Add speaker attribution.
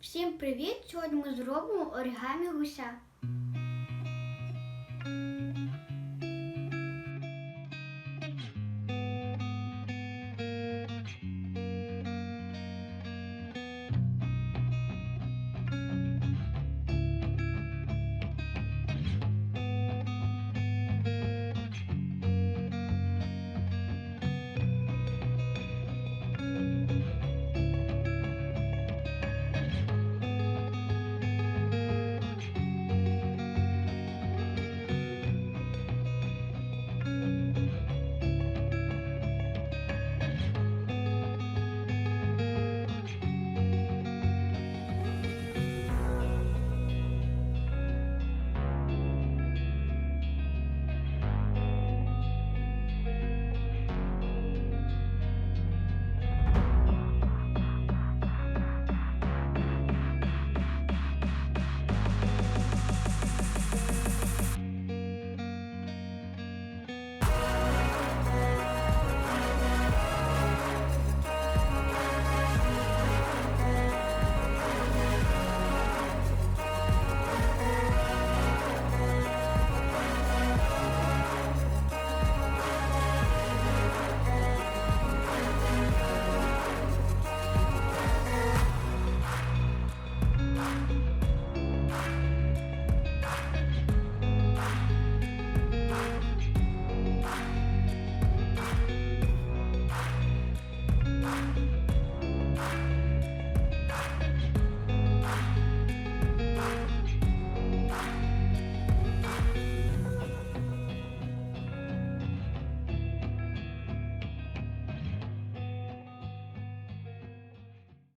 Speaker 1: Всім привіт! Сьогодні ми зробимо оригамі гуся.